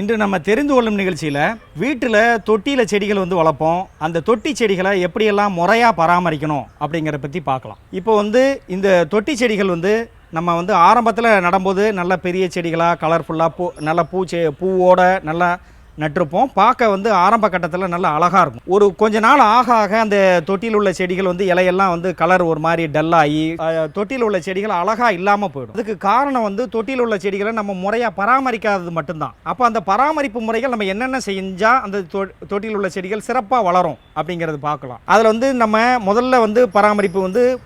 இன்று நம்ம தெரிந்து கொள்ளும் நிகழ்ச்சியில் வீட்டில் தொட்டியில் செடிகள் வந்து வளர்ப்போம். அந்த தொட்டி செடிகளை எப்படியெல்லாம் முறையாக பராமரிக்கணும் அப்படிங்கிறத பற்றி பார்க்கலாம். இப்போ வந்து இந்த தொட்டி செடிகள் வந்து நம்ம வந்து ஆரம்பத்தில் நடும்போது நல்ல பெரிய செடிகளாக கலர்ஃபுல்லாக பூ நல்ல பூ செ பூவோட நல்லா நட்டிருப்போம். பார்க்க வந்து ஆரம்ப கட்டத்தில் நல்ல அழகாக இருக்கும். ஒரு கொஞ்ச நாள் ஆக ஆக அந்த தொட்டியில் உள்ள செடிகள் வந்து இலையெல்லாம் வந்து கலர் ஒரு மாதிரி டல்லாகி தொட்டியில் உள்ள செடிகள் அழகாக இல்லாமல் போயிடும். அதுக்கு காரணம் வந்து தொட்டியில் உள்ள செடிகளை நம்ம முறையாக பராமரிக்காதது மட்டும்தான். அப்போ அந்த பராமரிப்பு முறைகள் நம்ம என்னென்ன செஞ்சால் அந்த தொ- தொட்டியில் உள்ள செடிகள் சிறப்பாக வளரும் அப்படிங்கிறது பார்க்கலாம். அதில் வந்து நம்ம முதல்ல வந்து பராமரிப்பு வந்து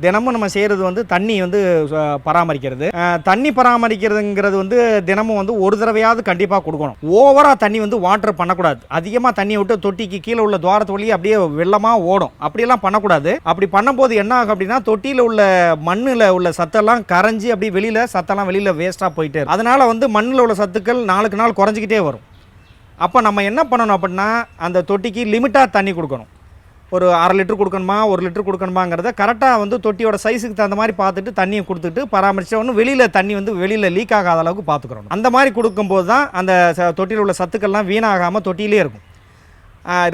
தினமும் நம்ம செய்கிறது வந்து தண்ணி வந்து பராமரிக்கிறது. தண்ணி பராமரிக்கிறதுங்கிறது வந்து தினமும் வந்து ஒரு தடவையாவது கண்டிப்பாக கொடுக்கணும். ஓவர் ஓவராக தண்ணி வந்து வாட்டர் பண்ணக்கூடாது. அதிகமாக தண்ணியை விட்டு தொட்டிக்கு கீழே உள்ள துவாரத்து வழியே அப்படியே வெள்ளமாக ஓடும். அப்படியெல்லாம் பண்ணக்கூடாது. அப்படி பண்ணும்போது என்ன ஆகும் அப்படின்னா தொட்டியில் உள்ள மண்ணில் உள்ள சத்தெல்லாம் கரைஞ்சி அப்படியே வெளியில் சத்தெல்லாம் வெளியில் வேஸ்ட்டாக போயிட்டு அதனால் வந்து மண்ணில் உள்ள சத்துக்கள் நாளுக்கு நாள் குறைஞ்சிக்கிட்டே வரும். அப்போ நம்ம என்ன பண்ணணும் அப்படின்னா அந்த தொட்டிக்கு லிமிட்டாக தண்ணி கொடுக்கணும். ஒரு அரை லிட்டர் கொடுக்கணுமா ஒரு லிட்டர் கொடுக்கணுமாங்கிறத கரெக்டாக வந்து தொட்டியோட சைஸுக்கு தகுந்த மாதிரி பார்த்துட்டு தண்ணியை கொடுத்துட்டு பராமரிச்ச ஒன்று வெளியில் தண்ணி வந்து வெளியில் லீக் ஆகாத அளவுக்கு பார்த்துக்கிறோம் அந்த மாதிரி கொடுக்கும்போது தான் அந்த ச- தொட்டியில் உள்ள சத்துக்கள்லாம் வீணாகாமல் தொட்டியிலே இருக்கும்.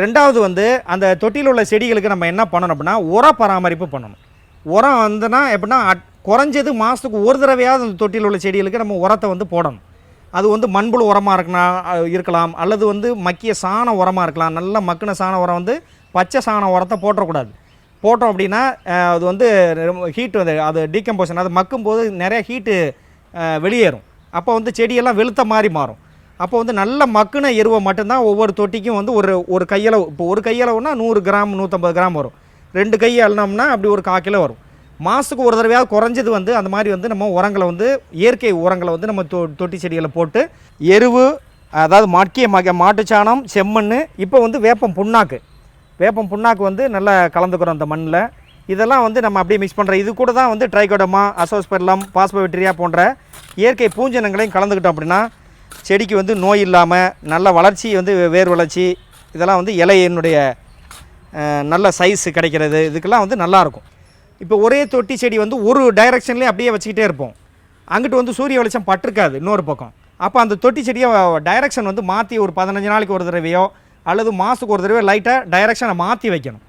ரெண்டாவது வந்து அந்த தொட்டியில் உள்ள செடிகளுக்கு நம்ம என்ன பண்ணணும் அப்படின்னா உர பராமரிப்பு பண்ணணும். உரம் வந்துன்னா எப்படின்னா குறைஞ்சது மாதத்துக்கு ஒரு தடவையாவது அந்த தொட்டியில் உள்ள செடிகளுக்கு நம்ம உரத்தை வந்து போடணும். அது வந்து மண்புழு உரமாக இருக்கலாம் இருக்கலாம் அல்லது வந்து மக்கிய சாண உரமாக இருக்கலாம் நல்ல மக்கின சாண உரம் வந்து பச்சை சாண உரத்தை போட்டக்கூடாது போட்டோம் அப்படின்னா அது வந்து ஹீட் வந்து அது டீகம்போஷன் அது மக்கும்போது நிறையா ஹீட்டு வெளியேறும். அப்போ வந்து செடியெல்லாம் வெளுத்த மாதிரி மாறும். அப்போ வந்து நல்ல மக்குன எருவை மட்டும்தான் ஒவ்வொரு தொட்டிக்கும் வந்து ஒரு ஒரு கையளவு இப்போ ஒரு கையளவுனா நூறு கிராம் நூற்றம்பது கிராம் வரும். ரெண்டு கை அழுனோம்னா அப்படி ஒரு கால் கிலோ வரும். மாதத்துக்கு ஒரு தடவையாவது குறைஞ்சது வந்து அந்த மாதிரி வந்து நம்ம உரங்களை வந்து இயற்கை உரங்களை வந்து நம்ம தொ தொட்டி செடிகளை போட்டு எருவு அதாவது மக்கிய மக மாட்டுச்சாணம் செம்மண் இப்போ வந்து வேப்பம் புண்ணாக்கு. வேப்பம் புண்ணாக்கு வந்து நல்லா கலந்துக்கிறோம் அந்த மண்ணில். இதெல்லாம் வந்து நம்ம அப்படியே மிக்ஸ் பண்ணுற இது கூட தான் வந்து ட்ரைகோடமா அசோஸ்பெர்லம் பாஸ்போவிட்ரியா போன்ற இயற்கை பூஞ்சனங்களையும் கலந்துக்கிட்டோம் அப்படின்னா செடிக்கு வந்து நோய் இல்லாமல் நல்ல வளர்ச்சி வந்து வேர் வளர்ச்சி இதெல்லாம் வந்து இலையினுடைய நல்ல சைஸ் கிடைக்கிறது. இதுக்கெல்லாம் வந்து நல்லாயிருக்கும் இப்போ ஒரே தொட்டி செடி வந்து ஒரு டைரெக்ஷன்லேயே அப்படியே வச்சுக்கிட்டே இருப்போம். அங்கிட்டு வந்து சூரிய வெளிச்சம் பட்டிருக்காது இன்னொரு பக்கம். அப்போ அந்த தொட்டி செடியை டைரக்ஷன் வந்து மாற்றி ஒரு பதினஞ்சு நாளைக்கு ஒரு தடவையோ அல்லது மாதத்துக்கு ஒரு தடவை லைட்டாக டைரக்ஷனை மாற்றி வைக்கணும்.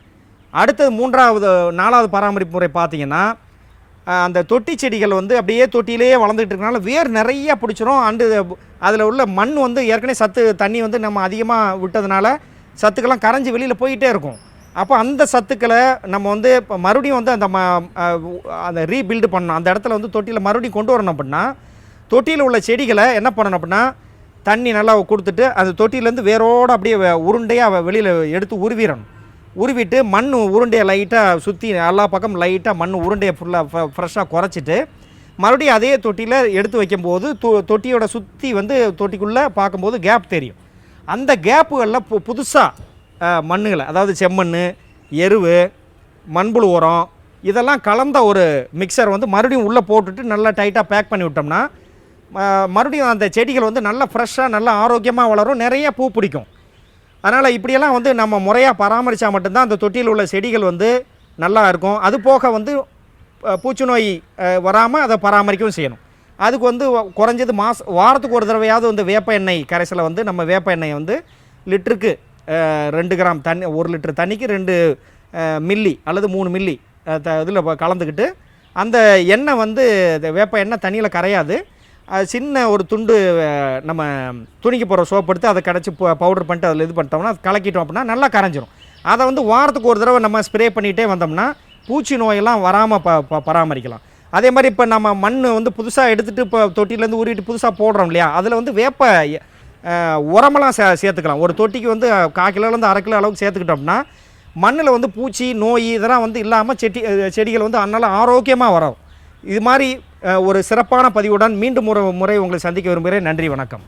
அடுத்தது மூன்றாவது நாலாவது பராமரிப்பு முறை பார்த்திங்கன்னா அந்த தொட்டி செடிகள் வந்து அப்படியே தொட்டியிலேயே வளர்ந்துட்டு இருக்கனால வேர் நிறையா பிடிச்சிரும். அண்டு அதில் உள்ள மண் வந்து ஏற்கனவே சத்து தண்ணி வந்து நம்ம அதிகமாக விட்டதுனால சத்துக்கெல்லாம் கரைஞ்சி வெளியில் போயிட்டே இருக்கும். அப்போ அந்த சத்துக்களை நம்ம வந்து இப்போ மறுபடியும் வந்து அந்த ம அந்த ரீபில்டு பண்ணணும். அந்த இடத்துல வந்து தொட்டியில் மறுபடியும் கொண்டு வரணும் அப்படின்னா தொட்டியில் உள்ள செடிகளை என்ன பண்ணணும் அப்படின்னா தண்ணி நல்லா கொடுத்துட்டு அந்த தொட்டிலேருந்து வேரோடு அப்படியே உருண்டையாக வெளியில் எடுத்து உருவிடணும். உருவிட்டு மண் உருண்டையை லைட்டாக சுற்றி எல்லா பக்கம் லைட்டாக மண் உருண்டையை ஃபுல்லாக ஃப்ரெஷ்ஷாக குறைச்சிட்டு மறுபடியும் அதே தொட்டியில் எடுத்து வைக்கும்போது தொ தொட்டியோட சுற்றி வந்து தொட்டிக்குள்ளே பார்க்கும்போது கேப் தெரியும். அந்த கேப்புகளில் பு புதுசாக மண்ணுகளை அதாவது செம்மண் எருவு மண்புழு உரம் இதெல்லாம் கலந்த ஒரு மிக்சர் வந்து மறுபடியும் உள்ளே போட்டுட்டு நல்லா டைட்டாக பேக் பண்ணி விட்டோம்னா மறுபடியும் அந்த செடிகள் வந்து நல்லா ஃப்ரெஷ்ஷாக நல்லா ஆரோக்கியமாக வளரும். நிறைய பூ பிடிக்கும். அதனால் இப்படியெல்லாம் வந்து நம்ம முறையாக பராமரித்தா மட்டும்தான் அந்த தொட்டியில் உள்ள செடிகள் வந்து நல்லா இருக்கும். அது போக வந்து பூச்சி நோய் வராமல் அதை பராமரிக்கவும் செய்யணும். அதுக்கு வந்து குறைஞ்சது மாச வாரத்துக்கு ஒரு தடவையாவது வந்து வேப்ப எண்ணெய் கரைசலை வந்து நம்ம வேப்ப எண்ணெயை வந்து லிட்டருக்கு ரெண்டு கிராம் தண்ணி ஒரு லிட்டர் தண்ணிக்கு ரெண்டு மில்லி அல்லது மூணு மில்லி இதில் கலந்துக்கிட்டு அந்த எண்ணெய் வந்து இந்த வேப்ப எண்ணெய் தண்ணியில் கரையாது. சின்ன ஒரு துண்டு நம்ம துணிக்கு போகிற சோப் எடுத்து அதை கடைச்சி பவுடர் பண்ணிட்டு அதில் இது பண்ணிட்டோம்னா அது கலக்கிட்டோம் அப்படின்னா நல்லா கரைஞ்சிரும். அதை வந்து வாரத்துக்கு ஒரு தடவை நம்ம ஸ்ப்ரே பண்ணிகிட்டே வந்தோம்னா பூச்சி நோயெல்லாம் வராமல் ப ப- பராமரிக்கலாம். அதே மாதிரி இப்போ நம்ம மண் வந்து புதுசாக எடுத்துகிட்டு இப்போ தொட்டிலேருந்து ஊறிட்டு புதுசாக போடுறோம் இல்லையா அதில் வந்து வேப்ப உரமெல்லாம் சே சேர்த்துக்கலாம். ஒரு தொட்டிக்கு வந்து கால் கிலோலேருந்து அரை கிலோ அளவுக்கு சேர்த்துக்கிட்டோம்னா மண்ணில் வந்து பூச்சி நோய் இதெல்லாம் வந்து இல்லாமல் செடி செடிகள் வந்து அதனால் ஆரோக்கியமாக வரும். இது மாதிரி ஒரு சிறப்பான பதிவுடன் மீண்டும் ஒரு முறை உங்களை சந்திக்க விரும்புகிறேன். நன்றி வணக்கம்.